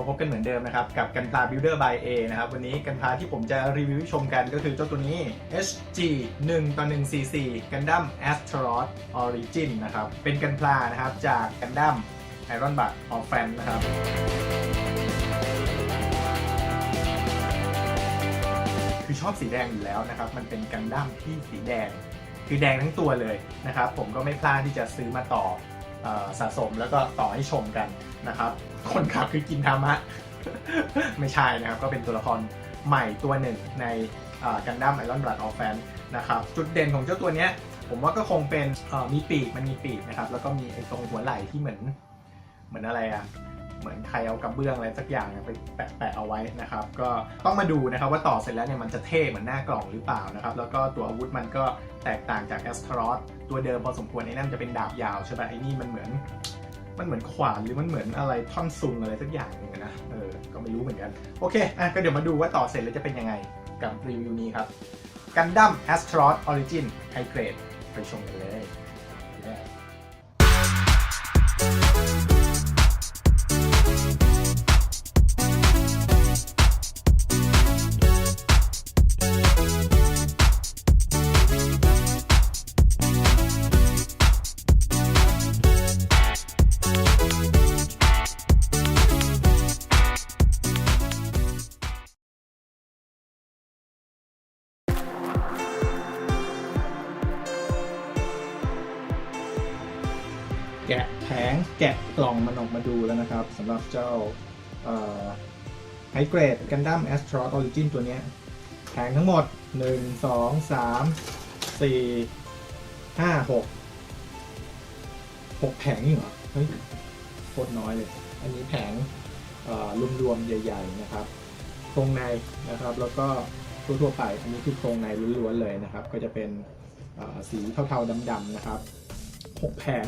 มาพบกันเหมือนเดิมนะครับ กับกันพา Builder by A นะครับ วันนี้กันพาที่ผมจะรีวิวชมกันก็คือเจ้าตัวนี้ HG 1ต่อ1 4 4 Gundam Astaroth Origin นะครับ เป็นกันพลานะครับจาก Gundam Iron Blood Orphan นะครับคือชอบสีแดงอยู่แล้วนะครับ มันเป็นกันดั้มที่สีแดง คือแดงทั้งตัวเลยนะครับ ผมก็ไม่พลาดที่จะซื้อมาต่อ สะสมแล้วก็ต่อให้ชมกันนะครับ คนขับคือกินธรรมะ ไม่ใช่นะครับ ก็เป็นตัวละครใหม่ตัวหนึ่งในกันดั้มไอรอนบลัดออฟแฟนนะครับจุดเด่นของเจ้าตัวเนี้ย ผมว่าก็คงเป็นมีปีกมันมีปีกนะครับ แล้วก็มีไอตรงหัวไหล่ที่เหมือนเหมือนอะไรอะ เหมือนใครเอากระเบื้องอะไรสักอย่างไปแปะแปะเอาไว้นะครับ ก็ต้องมาดูนะครับว่าต่อเสร็จแล้วเนี่ยมันจะเท่เหมือนหน้ากล่องหรือเปล่านะครับ แล้วก็ตัวอาวุธมันก็แตกต่างจากแอสทรอสตัวเดิมพอสมควรไอ้นั่นจะเป็นดาบยาวใช่ไหมไอ้นี่มันเหมือน มันเหมือนขวานหรือมันเหมือนอะไรท่อนซุงอะไรสักอย่างนึงอะนะเออก็ไม่รู้เหมือนกันโอเคอะก็เดี๋ยวมาดูว่าต่อเสร็จแล้วจะเป็นยังไงกับรีวิวนี้ครับ Gundam Astaroth Origin High Grade ไปชมกันเลย แผงแกะกล่องมันออกมาดูแล้วนะครับสำหรับเจ้าไฮเกรดกันดั้มแอสทรอ t ออริจินตัวนี้แผงทั้งหมด 1 2 3 4 5 6 6 แผงนี่เหรอ เฮ้ยโคตรน้อยเลย อันนี้แผงรวมๆใหญ่ ๆ นะครับโครงในนะครับ แล้วก็ทั่วๆไป อันนี้คือโครงในล้วนๆเลยนะครับ ก็จะเป็นสีเทาๆดำๆนะครับ 6 แผง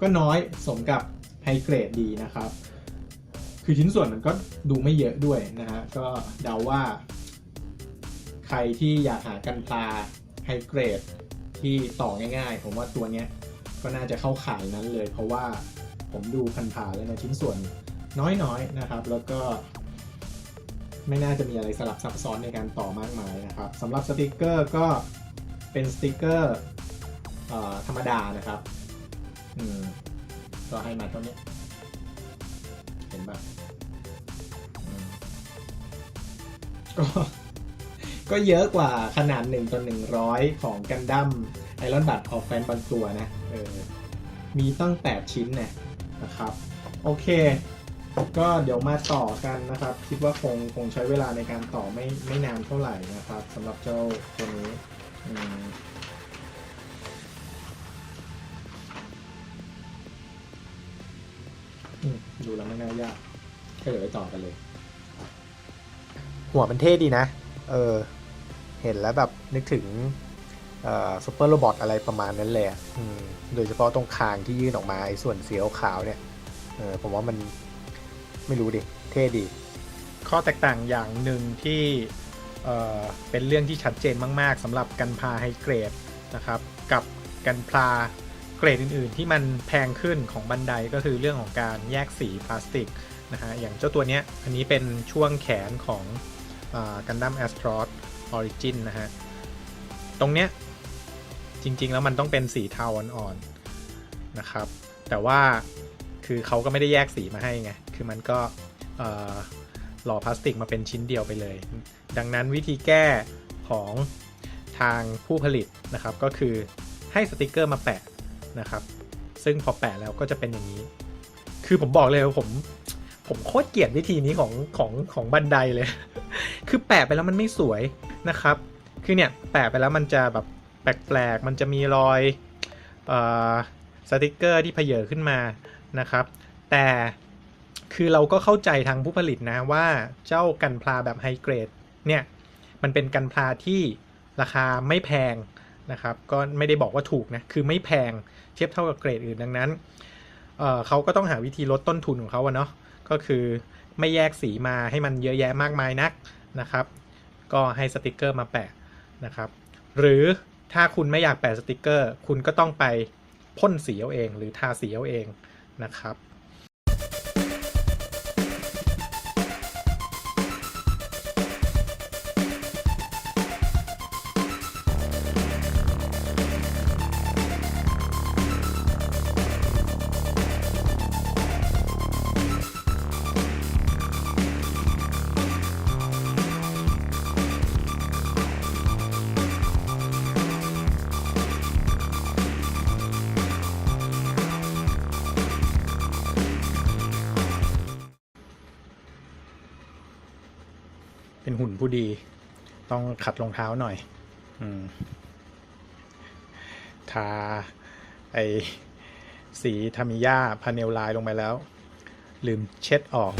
ก็น้อยสมกับไฮเกรดดีนะครับ คือชิ้นส่วนมันก็ดูไม่เยอะด้วยนะฮะ ก็เดาว่า ใครที่อยากหากันพลาไฮเกรดที่ต่อง่ายๆ ผมว่าตัวเนี้ยก็น่าจะเข้าขายนั้นเลย เพราะว่าผมดูพันผ่าๆแล้วนะชิ้นส่วนน้อยๆนะครับ แล้วก็ ไม่น่าจะมีอะไรสลับซับซ้อนในการต่อมากมายนะครับสำหรับสติกเกอร์ก็เป็นสติกเกอร์ออธรรมดานะครับ อืม ก็ให้มาเท่านี้ เห็นปะก็ ก็เยอะกว่าขนาด1ต่อ100ของกันดั้มไอรอนบัตออกแฟนบางตัวนะ เออ มีตั้ง8ชิ้นเนี่ยนะครับ โอเค ก็เดี๋ยวมาต่อกันนะครับ คิดว่าคงคงใช้เวลาในการต่อไม่ไม่นานเท่าไหร่นะครับสำหรับเจ้าตัวนี้ ดูแล้วไม่น่ายากก็เดี๋ยวไปต่อกันเลย หัวมันเท่ดีนะ เออ เห็นแล้วแบบนึกถึงเอ่อซูเปอร์โรบอทอะไรประมาณนั้นเลยอะอืมโดยเฉพาะตรงคางที่ยื่นออกมาไอ้ส่วนเสียวขาวเนี่ย เออผมว่ามันไม่รู้ดิ เท่ดี ข้อแตกต่างอย่างหนึ่งที่เอ่อเป็นเรื่องที่ชัดเจนมาก ๆสำหรับกันพาไฮเกรดนะครับ กับกันพลา เกรดอื่นๆ ที่มันแพงขึ้นของบันไดก็คือเรื่องของการแยกสีพลาสติกนะฮะอย่างเจ้าตัวเนี้ยอันนี้เป็นช่วงแขนของกันดั้มแอสทรอสออริจินนะฮะ ตรงเนี้ยจริงๆแล้วมันต้องเป็นสีเทาอ่อนๆนะครับ แต่ว่าคือเขาก็ไม่ได้แยกสีมาให้ไง คือมันก็หล่อพลาสติกมาเป็นชิ้นเดียวไปเลย ดังนั้นวิธีแก้ของทางผู้ผลิตนะครับ ก็คือให้สติกเกอร์มาแปะ นะครับ ซึ่งพอแปะแล้วก็จะเป็นอย่างนี้ คือผมบอกเลยว่าผม ผมโคตรเกลียดวิธีนี้ของของของบันไดเลย คือแปะไปแล้วมันไม่สวยนะครับ คือเนี่ยแปะไปแล้วมันจะแบบแปลกๆ มันจะมีรอยอสติกเกอร์ที่เพเยอขึ้นมานะครับ แต่คือเราก็เข้าใจทางผู้ผลิตนะว่าเจ้ากันพลาแบบไฮเกรดเนี่ย มันเป็นกันพลาที่ราคาไม่แพง นะครับ ก็ไม่ได้บอกว่าถูกนะ คือไม่แพงเทียบเท่ากับเกรดอื่นดังนั้นเเขาก็ต้องหาวิธีลดต้นทุนของเขาเนาะ ก็คือไม่แยกสีมาให้มันเยอะแยะมากมายนักนะครับ ก็ให้สติกเกอร์มาแปะนะครับ หรือถ้าคุณไม่อยากแปะสติกเกอร์ คุณก็ต้องไปพ่นสีเอาเอง หรือทาสีเอาเองนะครับ ผู้ดี ต้องขัดรองเท้าหน่อย อืม ทา ไอสีทามิยาพาเนลไลน์ลงไปแล้ว ลืมเช็ดออก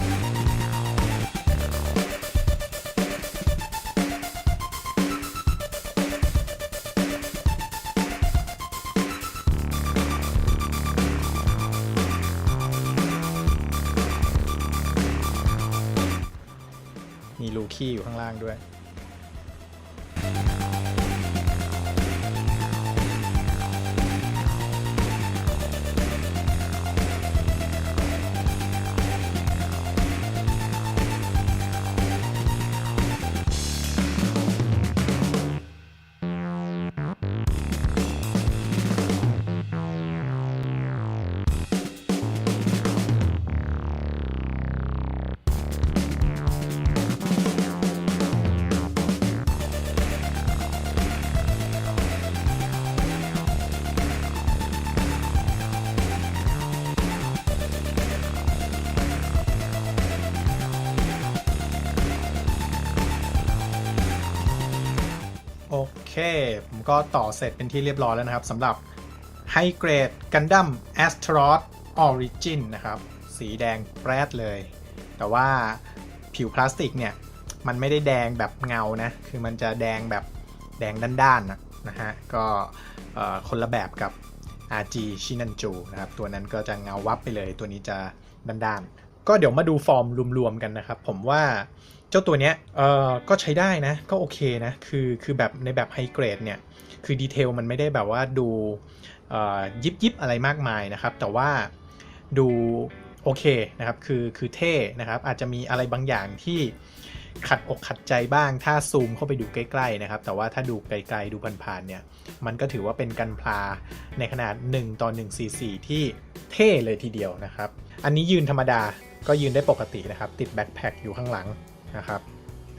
ขี้อยู่ข้างล่างด้วย ผมก็ต่อเสร็จเป็นที่เรียบร้อยแล้วนะครับสำหรับ High Grade Gundam Astaroth Origin นะครับ สีแดงแปรดเลย แต่ว่าผิวพลาสติกเนี่ย มันไม่ได้แดงแบบเงานะ คือมันจะแดงแบบแดงด้านๆนะนะฮะ ก็คนละแบบกับ RG ชินันจูนะครับ ตัวนั้นก็จะเงาวับไปเลย ตัวนี้จะด้านๆ ก็เดี๋ยวมาดูฟอร์มรวมๆกันนะครับ ผมว่า เจ้าตัวเนี้ยเออก็ใช้ได้นะ ก็โอเคนะ คือคือแบบในแบบไฮเกรดเนี่ย คือดีเทลมันไม่ได้แบบว่าดูเอ่อยิบยิบอะไรมากมายนะครับ แต่ว่าดูโอเคนะครับ คือคือเท่นะครับ อาจจะมีอะไรบางอย่างที่ขัดอกขัดใจบ้าง ถ้าซูมเข้าไปดูใกล้ๆนะครับ แต่ว่าถ้าดูไกลๆดูผ่านๆเนี่ย มันก็ถือว่าเป็นกันพลาในขนาด 1ต่อ1 4 4 ที่เท่เลยทีเดียวนะครับ อันนี้ยืนธรรมดาก็ยืนได้ปกตินะครับ ติดแบ็คแพคอยู่ข้างหลัง นะครับ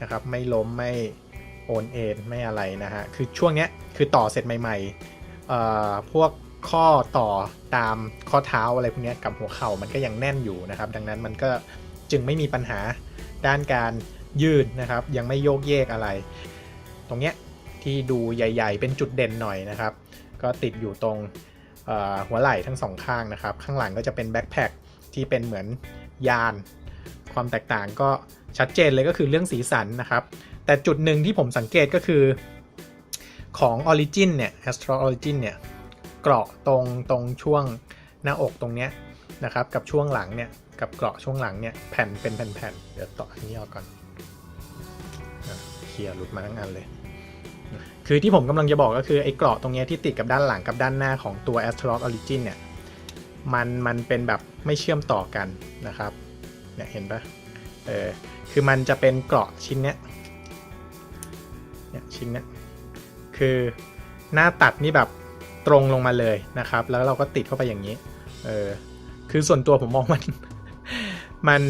นะครับ ไม่ล้มไม่โอนเอ็นไม่อะไรนะฮะคือช่วงเนี้ยคือต่อเสร็จใหม่ๆพวกข้อต่อตามข้อเท้าอะไรพวกเนี้ยกับหัวเข่ามันก็ยังแน่นอยู่นะครับ ดังนั้นมันก็จึงไม่มีปัญหาด้านการยืดนะครับ ยังไม่โยกเยกอะไร ตรงเนี้ยที่ดูใหญ่ ๆ เป็นจุดเด่นหน่อยนะครับ ก็ติดอยู่ตรงหัวไหล่ทั้งสองข้างนะครับ ข้างหลังก็จะเป็นแบ็คแพคที่เป็นเหมือนยาน ความแตกต่างก็ ชัดเจนเลยก็คือเรื่องสีสันนะครับ แต่จุดหนึ่งที่ผมสังเกตก็คือของ Origin เนี่ย Astro Origin เนี่ยเกราะตรงตรงช่วงหน้าอกตรงเนี้ยนะครับกับช่วงหลังเนี่ยกับเกราะช่วงหลังเนี่ยแผ่นเป็นแผ่นๆเดี๋ยวต่ออันนี้ออกก่อนเคลียร์หลุดมาทั้งอันเลย คือที่ผมกำลังจะบอกก็คือไอ้เกราะตรงเนี้ยที่ติดกับด้านหลังกับด้านหน้าของตัว Astro Origin เนี่ยมันมันเป็นแบบไม่เชื่อมต่อกันนะครับเนี่ยเห็นปะ เออคือมันจะเป็นเกราะชิ้นเนี้ยเนี่ยชิ้นเนี้ยคือหน้าตัดนี่แบบตรงลงมาเลยนะครับ แล้วเราก็ติดเข้าไปอย่างนี้เออคือส่วนตัวผมมองมันมัน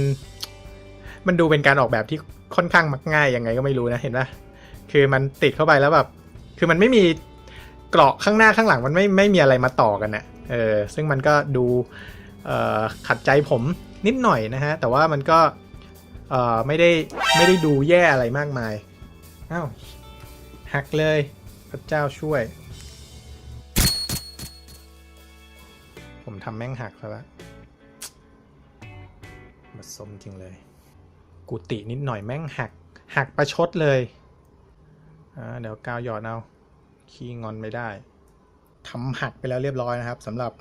มันดูเป็นการออกแบบที่ค่อนข้างมักง่ายยังไงก็ไม่รู้นะเห็นปะคือมันติดเข้าไปแล้วแบบ คือมันไม่มีเกราะข้างหน้าข้างหลังมันไม่ไม่มีอะไรมาต่อกันนะ่ะเออซึ่งมันก็ดูขัดใจผมนิดหน่อยนะฮะ แต่ว่ามันก็ เอ่อไม่ได้ไม่ได้ดูแย่อะไรมากมายอ้าวหักเลยพระเจ้าช่วย ผมทำแม่งหักแล้วละมาสมจริงเลย กุฏินิดหน่อยแม่งหัก หักประชดเลยอ่าเดี๋ยวกาวหยอดเอาขี้งอนไม่ได้ทำหักไปแล้วเรียบร้อยนะครับสำหรับ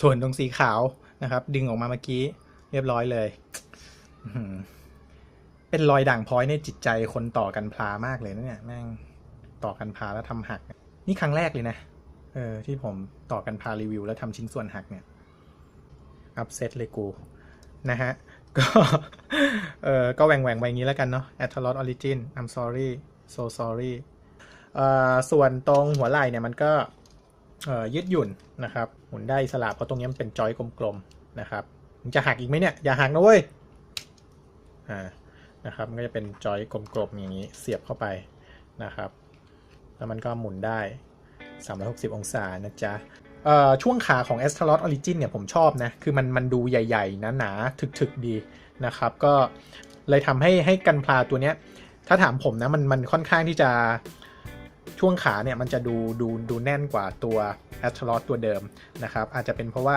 ส่วนตรงสีขาวนะครับ ดึงออกมาเมื่อกี้เรียบร้อยเลย เป็นรอยด่างพ้อยในจิตใจคนต่อกันพลามากเลยนะเนี่ยแม่งต่อกันพลาแล้วทำหัก นี่ครั้งแรกเลยนะ เออ ที่ผมต่อกันพารีวิว แล้วทำชิ้นส่วนหักเนี่ย อัพเซตเลยกู นะฮะ ก็ เออก็แหว่งแหว่งไปงนี้แล้วกันเนาะ a t l o t Origin I'm sorry so sorry เอ่อส่วนตรงหัวไหล่เนี่ยมันก็เอ่อยืดหยุ่นนะครับ หมุนได้สลับเพราะตรงนี้มันเป็นจอยกลมๆนะครับ จะหักอีกไหมเนี่ย อย่าหักนะเว้ย อ่านะครับมันก็จะเป็นจอยกลมๆอย่างนี้เสียบเข้าไปนะครับ แล้วมันก็หมุนได้ 360 องศานะจ๊ะช่วงขาของ a s t r o t Origin เนี่ยผมชอบนะ คือมันมันดูใหญ่ๆนะหนาๆถึกๆดีนะครับ ก็เลยทำให้ให้กันพลาตัวเนี้ย ถ้าถามผมนะมันมันค่อนข้างที่จะช่วงขาเนี่ยมันจะดูดูดูแน่นกว่าตัวแอสทรอสตัวเดิมนะครับ อาจจะเป็นเพราะว่า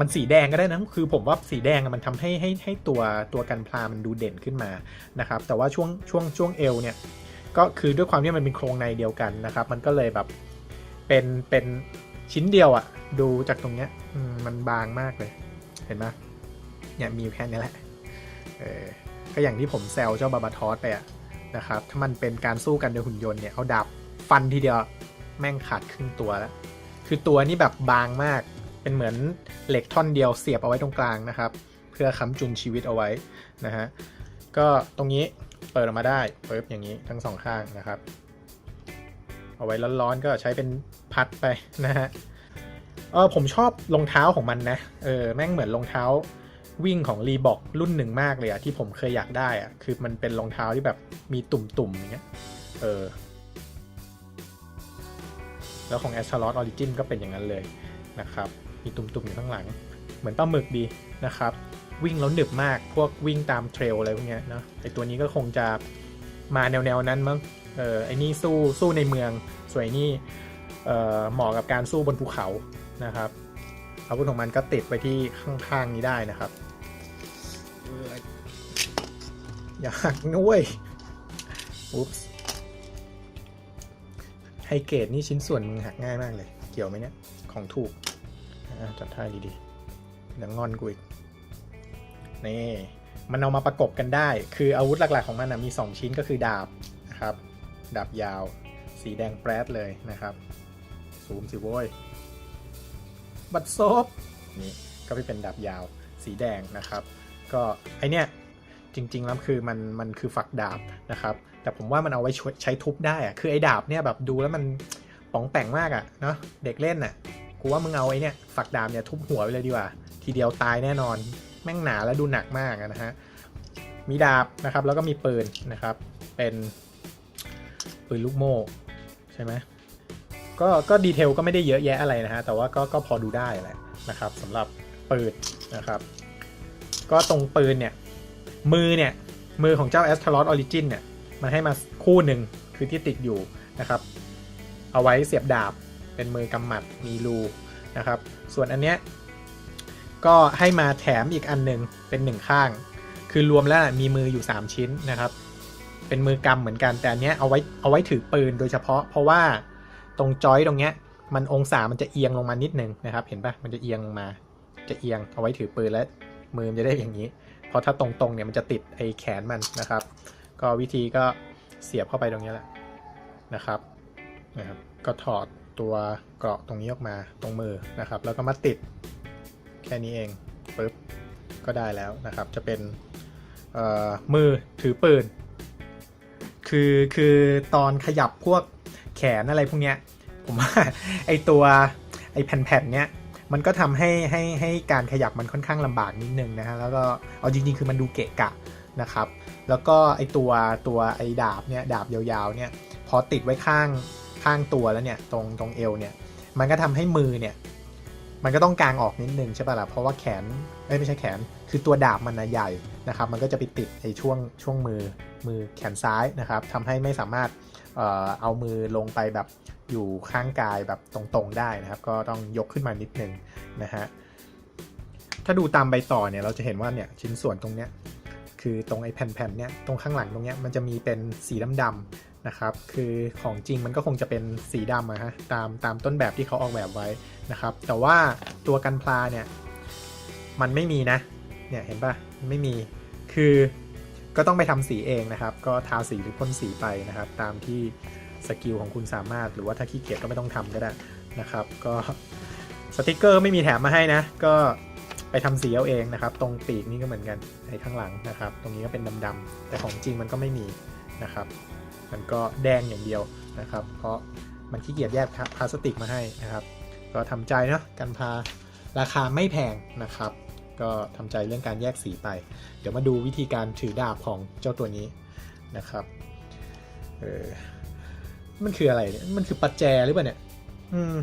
มันสีแดงก็ได้นะคือผมว่าสีแดงมันทำให้ให้ให้ตัวตัวกันพลามันดูเด่นขึ้นมานะครับ แต่ว่าช่วงช่วงช่วงเอวเนี่ยก็คือด้วยความที่มันเป็นโครงในเดียวกันนะครับ มันก็เลยแบบเป็นเป็นชิ้นเดียวอะดูจากตรงเนี้ยมันบางมากเลย เห็นไหมเนี่ยมีแค่นี้แหละเออก็อย่างที่ผมแซวเจ้าบาบาทอสไปอะนะครับ ถ้ามันเป็นการสู้กันโดยหุ่นยนต์เนี่ยเอาดาบฟันทีเดียวแม่งขาดครึ่งตัวแล้ว คือตัวนี้แบบบางมาก เป็นเหมือนเหล็กท่อนเดียวเสียบเอาไว้ตรงกลางนะครับ เพื่อค้ำจุนชีวิตเอาไว้นะฮะก็ตรงนี้เปิดออกมาได้เปึ๊บอย่างนี้ทั้งสองข้างนะครับ เอาไว้ร้อนๆก็ใช้เป็นพัดไปนะฮะเออผมชอบรองเท้าของมันนะเออแม่งเหมือนรองเท้าวิ่งของรีบอกรุ่นหนึ่งมากเลยอะที่ผมเคยอยากได้อะคือมันเป็นรองเท้าที่แบบมีตุ่มๆอย่างเงี้ยเออแล้วของ a s t r o t Origin ก็เป็นอย่างนั้นเลยนะครับ มีตุ่มๆอยู่ข้างหลัง เหมือนปลาหมึกดีนะครับ วิ่งแล้วหนึบมากพวกวิ่งตามเทรลอะไรพวกเนี้ยเนาะไอตัวนี้ก็คงจะมาแนวๆนั้นมั้งเออไอนี่สู้สู้ในเมือง ส่วนไอนี่เออเหมาะกับการสู้บนภูเขานะครับอาวุธของมันก็ติดไปที่ข้างๆนี้ได้นะครับเอออย่าหักนะเว้ยอุ๊ปส์ไฮเกรดนี่ชิ้นส่วนมึงหักง่ายมากเลย เกี่ยวไหมเนี่ย ของถูก จัดท่าดีๆเดี๋ยวงอนกูอีกนี่มันเอามาประกบกันได้ คืออาวุธหลักๆของมันนะมี 2 ชิ้นก็คือดาบนะครับ ดาบยาว สีแดงแปรดเลยนะครับซูมสิโว้ย บัดซบนี่ก็เป็นดาบยาว สีแดงนะครับ ก็ไอเนี้ยจริง ๆ แล้วคือมันมันคือฝักดาบนะครับ แต่ผมว่ามันเอาไว้ใช้ทุบได้อะคือไอ้ดาบเนี่ยแบบดูแล้วมันป๋องแป่งมากอะเนาะเด็กเล่นอะ กูว่ามึงเอาไอ้เนี่ยฝักดาบเนี่ยทุบหัวไปเลยดีกว่า ทีเดียวตายแน่นอน แม่งหนาและดูหนักมากนะฮะ มีดาบนะครับ แล้วก็มีปืนนะครับ เป็นปืนลูกโม่ใช่ไหมก็ก็ดีเทลก็ไม่ได้เยอะแยะอะไรนะฮะ แต่ว่าก็ก็พอดูได้แหละนะครับสำหรับปืนนะครับ ก็ตรงปืนเนี่ย มือเนี่ย มือของเจ้า a s t r o t Origin เนี่ย มันให้มาคู่หนึ่งคือที่ติดอยู่นะครับ เอาไว้เสียบดาบ เป็นมือกำหมัดมีรูนะครับ ส่วนอันเนี้ยก็ให้มาแถมอีกอันหนึ่งเป็นหนึ่งข้าง คือรวมแล้วมีมืออยู่ 3 ชิ้นนะครับ เป็นมือกำเหมือนกันแต่อันเนี้ยเอาไว้เอาไว้ถือปืนโดยเฉพาะ เพราะว่าตรงจอยตรงเนี้ยมันองศามันจะเอียงลงมานิดนึงนะครับ เห็นปะมันจะเอียงลงมาจะเอียงเอาไว้ถือปืนแล้วมือมันจะได้อย่างนี้ เพราะถ้าตรงๆเนี่ยมันจะติดไอ้แขนมันนะครับ ก็วิธีก็เสียบเข้าไปตรงนี้แหละนะครับนะครับ ก็ถอด ตัวเกราะตรงนี้ออกมาตรงมือนะครับ แล้วก็มาติดแค่นี้เองปึ๊บก็ได้แล้วนะครับ จะเป็นมือถือปืน คือคือตอนขยับพวกแขนอะไรพวกเนี้ยผมว่าไอตัวไอแผ่นๆเนี้ยมันก็ทำให้ให้ให้การขยับมันค่อนข้างลำบากนิดนึงนะฮะแล้วก็เอาจริงๆ คือมันดูเกะกะนะครับ แล้วก็ไอตัวตัวไอดาบเนี่ยดาบยาวๆเนี่ยพอติดไว้ข้าง ข้างตัวแล้วเนี่ยตรงตรงเอวเนี่ยมันก็ทำให้มือเนี่ยมันก็ต้องกางออกนิดนึงใช่ป่ะล่ะเพราะว่าแขนเอ้ยไม่ใช่แขน คือตัวดาบมันนะใหญ่นะครับมันก็จะไปติดไอ้ช่วงช่วงมือมือแขนซ้ายนะครับทำให้ไม่สามารถเอ่อเอามือลงไปแบบอยู่ข้างกายแบบตรงๆได้นะครับ ก็ต้องยกขึ้นมานิดนึงนะฮะถ้าดูตามใบต่อเนี่ยเราจะเห็นว่าเนี่ยชิ้นส่วนตรงเนี้ยคือตรงไอ้แผ่นๆเนี่ยตรงข้างหลังตรงเนี้ยมันจะมีเป็นสีดำๆ นะครับ คือของจริงมันก็คงจะเป็นสีดำอะฮะตามตามต้นแบบที่เขาออกแบบไว้นะครับ แต่ว่าตัวกันพลาเนี่ยมันไม่มีนะ เนี่ยเห็นปะไม่มี คือก็ต้องไปทำสีเองนะครับ ก็ทาสีหรือพ่นสีไปนะครับ ตามที่สกิลของคุณสามารถ หรือว่าถ้าขี้เกียจก็ไม่ต้องทำก็ได้นะครับ ก็สติกเกอร์ไม่มีแถมมาให้นะ ก็ไปทำสีเอาเองนะครับ ตรงปีกนี่ก็เหมือนกันในข้างหลังนะครับ ตรงนี้ก็เป็นดำๆแต่ของจริงมันก็ไม่มีนะครับ มันก็แดงอย่างเดียวนะครับ เพราะมันขี้เกียจแยกพลาสติกมาให้นะครับ ก็ทำใจเนาะกันพาราคาไม่แพงนะครับ ก็ทำใจเรื่องการแยกสีไป เดี๋ยวมาดูวิธีการถือดาบของเจ้าตัวนี้นะครับเออมันคืออะไรเนี่ยมันคือปัจแจหรือเปล่าเนี่ยอืม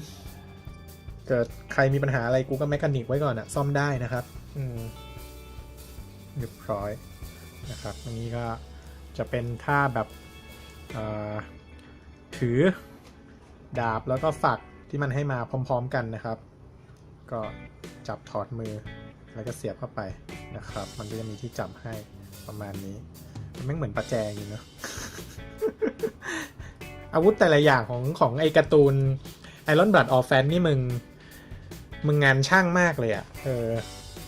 เกิดใครมีปัญหาอะไรกูก็แมคานิกไว้ก่อนอะซ่อมได้นะครับ อืมเรียบร้อยนะครับตรงนี้ก็จะเป็นท่าแบบ ถือดาบแล้วก็ฝักที่มันให้มาพร้อมๆกันนะครับ ก็จับถอดมือแล้วก็เสียบเข้าไปนะครับ มันก็จะมีที่จับให้ประมาณนี้ มันไม่เหมือนประแจอยู่เนอะอาวุธแต่ละอย่างของของไอการ์ตูน Iron Blood of Fan นี่มึง มึงงานช่างมากเลยอะ่ะ เออ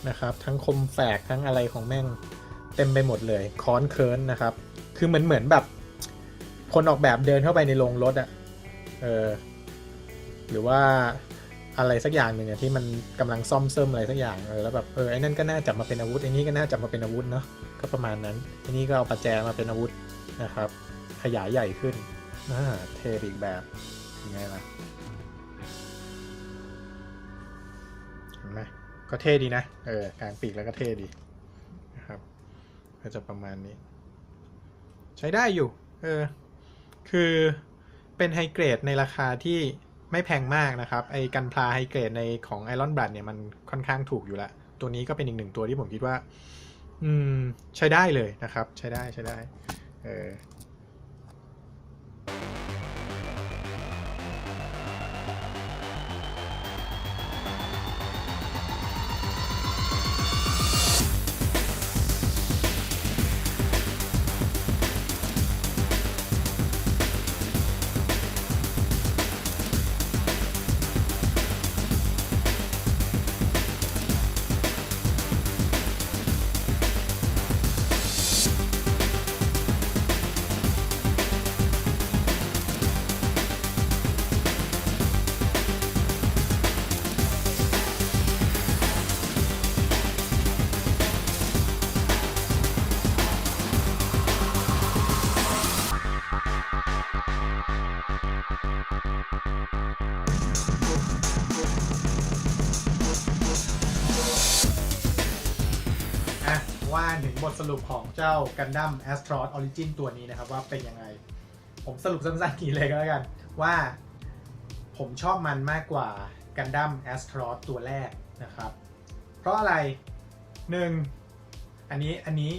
นะครับ ทั้งคมแฝกทั้งอะไรของแม่งเต็มไปหมดเลย คอนเคิร์นนะครับ คือเหมือนเหมือนแบบ คนออกแบบเดินเข้าไปในโรงรถอะ่ะ เออ หรือว่าอะไรสักอย่างหนึ่งที่มันกำลังซ่อมเสริมอะไรสักอย่างเออแล้วแบบเออไอ้นั่นก็น่าจับมาเป็นอาวุธไอ้นี่ก็น่าจับมาเป็นอาวุธเนาะก็ประมาณนั้นไอ้นี่ก็เอาประแจมาเป็นอาวุธนะครับ ขยายใหญ่ขึ้นน่าเทอีกแบบยังไงล่ะเห็นไหมก็เท่ดีนะเออกลางปีกแล้วก็เท่ดีนะครับ ก็จะประมาณนี้ ใช้ได้อยู่ เออ คือเป็นไฮเกรดในราคาที่ไม่แพงมากนะครับ ไอ้กันพลาไฮเกรดในของไอรอนบลัดเนี่ยมันค่อนข้างถูกอยู่ละตัวนี้ก็เป็นอีกหนึ่งตัวที่ผมคิดว่า อืม ใช้ได้เลยนะครับ ใช้ได้ใช้ได้ เออ ทสรุปของเจ้า Gundam Astros Origin ตัวนี้นะครับว่าเป็นยังไง ผมสรุปสั้นๆนี้เลยก็แล้วกัน ว่าผมชอบมันมากกว่า Gundam Astros ตัวแรกนะครับ เพราะอะไรหนึ่งอันนี้อันนี้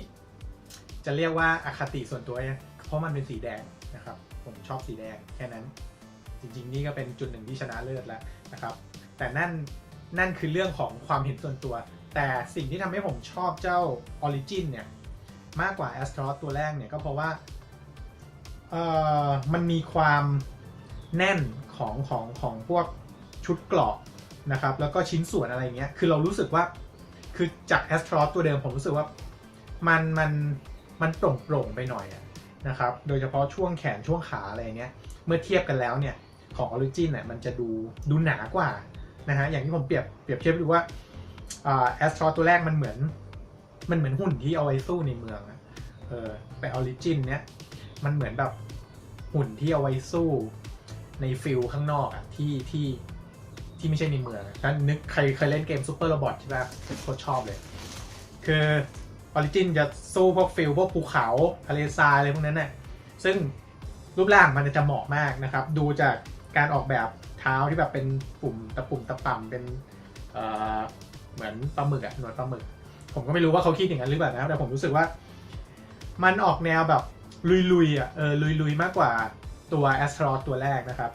จะเรียกว่าอาคติส่วนตัวเพราะมันเป็นสีแดงนะครับ ผมชอบสีแดงแค่นั้น จริงๆ นี่ก็เป็นจุดหนึ่งที่ชนะเลิศแล้วนะครับ แต่นั่นนั่นคือเรื่องของความเห็นส่วนตัว แต่สิ่งที่ทำให้ผมชอบเจ้า Origin เนี่ยมากกว่า Astro ตัวแรกเนี่ยก็เพราะว่าเออมันมีความแน่นของของของพวกชุดเกราะนะครับ แล้วก็ชิ้นส่วนอะไรเงี้ย คือเรารู้สึกว่า คือจาก Astro ตัวเดิมผมรู้สึกว่ามันมันมันโปร่งโปร่งไปหน่อยนะครับ โดยเฉพาะช่วงแขนช่วงขาอะไรเงี้ย เมื่อเทียบกันแล้วเนี่ยของ Origin เนี่ยมันจะดูดูหนากว่านะฮะ อย่างที่ผมเปรียบเปรียบเทียบดูว่า แอสทรอตัวแรกมันเหมือน มันเหมือนหุ่นที่เอาไว้สู้ในเมืองอะเออไปออริจินเนี้ยมันเหมือนแบบหุ่นที่เอาไว้สู้ในฟิลข้างนอกอะที่ที่ที่ไม่ใช่ในเมืองถ้านึกใครเคยเล่นเกมซูเปอร์โรบอทใช่ปะโคตรชอบเลย คือออริจินจะสู้พวกฟิลพวกภูเขาทะเลทรายอะไรพวกนั้นน่ะซึ่งรูปร่างมันจะเหมาะมากนะครับ ดูจากการออกแบบเท้าที่แบบเป็นปุ่มตะปุ่มตะป่ำเป็น เหมือนปลาหมึกอะหนวดปลาหมึก ผมก็ไม่รู้ว่าเขาคิดอย่างนั้นหรือเปล่านะแต่ผมรู้สึกว่า มันออกแนวแบบลุยๆอะเออลุยๆมากกว่าตัว a s t r o ตัวแรกนะครับ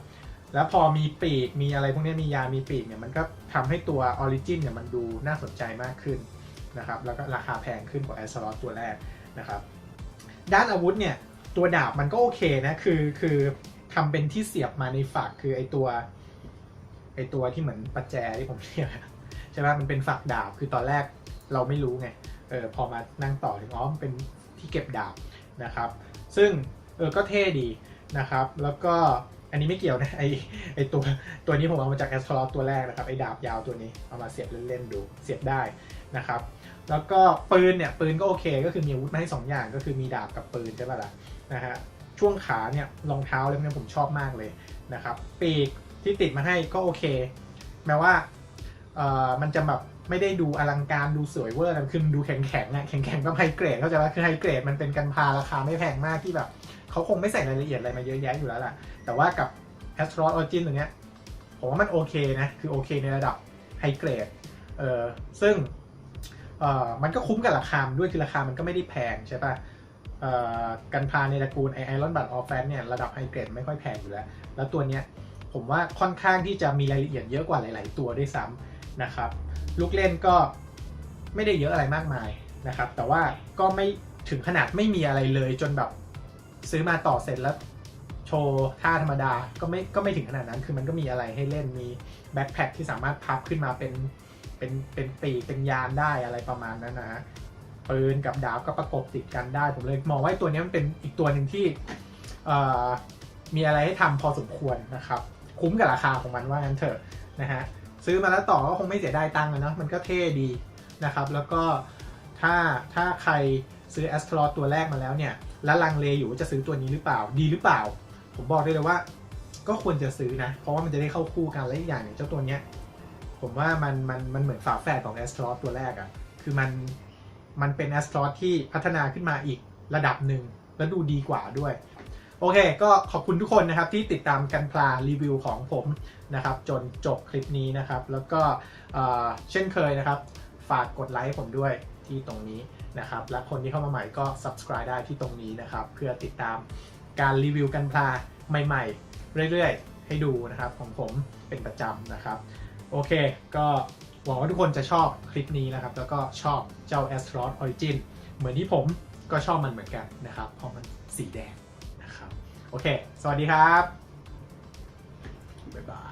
แล้วพอมีปีกมีอะไรพวกนี้มียามีปีกเนี่ยมันก็ทำให้ตัว Origin เนี่ยมันดูน่าสนใจมากขึ้นนะครับ แล้วก็ราคาแพงขึ้นกว่า a s t r o ตัวแรกนะครับ ด้านอาวุธเนี่ยตัวดาบมันก็โอเคนะคือคือทำเป็นที่เสียบมาในฝักคือไอตัวไอตัวที่เหมือนประแจที่ผมเรียก ใช่ไหมมันเป็นฝักดาบคือตอนแรกเราไม่รู้ไงเออพอมานั่งต่อถึงอ๋อมเป็นที่เก็บดาบนะครับ ซึ่งเออก็เท่ดีนะครับ แล้วก็อันนี้ไม่เกี่ยวนะไอไอตัวตัวนี้ผมเอามาจากแอสทรอตัวแรกนะครับไอดาบยาวตัวนี้เอามาเสียบเล่นๆดูเสียบได้นะครับ แล้วก็ปืนเนี่ยปืนก็โอเค ก็คือมีอาวุธมาให้สองอย่างก็คือมีดาบกับปืนใช่ป่ะล่ะนะฮะช่วงขาเนี่ยรองเท้าอะไรพวกนี้ผมชอบมากเลยนะครับปีกที่ติดมาให้ก็โอเค แม้ว่า เอ่อมันจะแบบไม่ได้ดูอลังการดูสวยเวอร์แต่คือดูแข็งแข็งๆอะแข็งแข็งๆก็ไฮเกรดเข้าใจว่าคือไฮเกรดมันเป็นกันพาราคาไม่แพงมากที่แบบเขาคงไม่ใส่รายละเอียดอะไรมาเยอะแยะอยู่แล้วแหละแต่ว่ากับ a s t r o Origin ตัวเนี้ยผมว่ามันโอเคนะ คือโอเคในระดับไฮเกรดเออซึ่งเออมันก็คุ้มกับราคาด้วยคือราคามันก็ไม่ได้แพงใช่ปะเอ่อกันพาในตระกูลไอไอรอนบัตออฟแฟนเนี่ยระดับไฮเกรดไม่ค่อยแพงอยู่แล้ว แล้วตัวเนี้ยผมว่าค่อนข้างที่จะมีรายละเอียดเยอะกว่าหลาย ๆ ตัวด้วยซ้ำ นะครับ ลูกเล่นก็ไม่ได้เยอะอะไรมากมายนะครับ แต่ว่าก็ไม่ถึงขนาดไม่มีอะไรเลยจนแบบซื้อมาต่อเสร็จแล้วโชว์ท่าธรรมดาก็ไม่ก็ไม่ถึงขนาดนั้น คือมันก็มีอะไรให้เล่นมีแบ็คแพคที่สามารถพับขึ้นมาเป็นเป็นเป็นปีกเป็นยานได้อะไรประมาณนั้นนะฮะปืนกับดาบก็ประกบติดกันได้ผมเลยมองว่าไอ้ตัวนี้มันเป็นอีกตัวหนึ่งที่มีอะไรให้ทำพอสมควรนะครับ คุ้มกับราคาของมันว่างั้นเถอะนะฮะ ซื้อมาแล้วต่อก็คงไม่เสียดายตังค์นะมันก็เท่ดีนะครับ แล้วก็ถ้าถ้าใครซื้อแอสทรอตัวแรกมาแล้วเนี่ยแล้วลังเลอยู่ว่าจะซื้อตัวนี้หรือเปล่าดีหรือเปล่า ผมบอกได้เลยว่า ก็ควรจะซื้อนะ เพราะว่ามันจะได้เข้าคู่กันและอีกอย่างเนี่ยเจ้าตัวเนี้ยผมว่ามันมันมันเหมือนฝาแฝดของแอสทรอตัวแรกอะ่ะคือมันมันเป็นแอสทรอที่พัฒนาขึ้นมาอีกระดับหนึ่งแล้วดูดีกว่าด้วย โอเค ก็ขอบคุณทุกคนนะครับที่ติดตามกันพลารีวิวของผมนะครับ จนจบคลิปนี้นะครับ แล้วก็เช่นเคยนะครับ ฝากกดไลค์ผมด้วยที่ตรงนี้นะครับ และคนที่เข้ามาใหม่ก็ subscribe ได้ที่ตรงนี้นะครับ เพื่อติดตามการรีวิวกันพลาใหม่ ๆ เรื่อยๆ ให้ดูนะครับของผมเป็นประจำนะครับ โอเค ก็หวังว่าทุกคนจะชอบคลิปนี้นะครับ แล้วก็ชอบเจ้า a s t r o t Origin เหมือนที่ผมก็ชอบมันเหมือนกันนะครับ เพราะมันสีแดง โอเค สวัสดีครับ บ๊ายบาย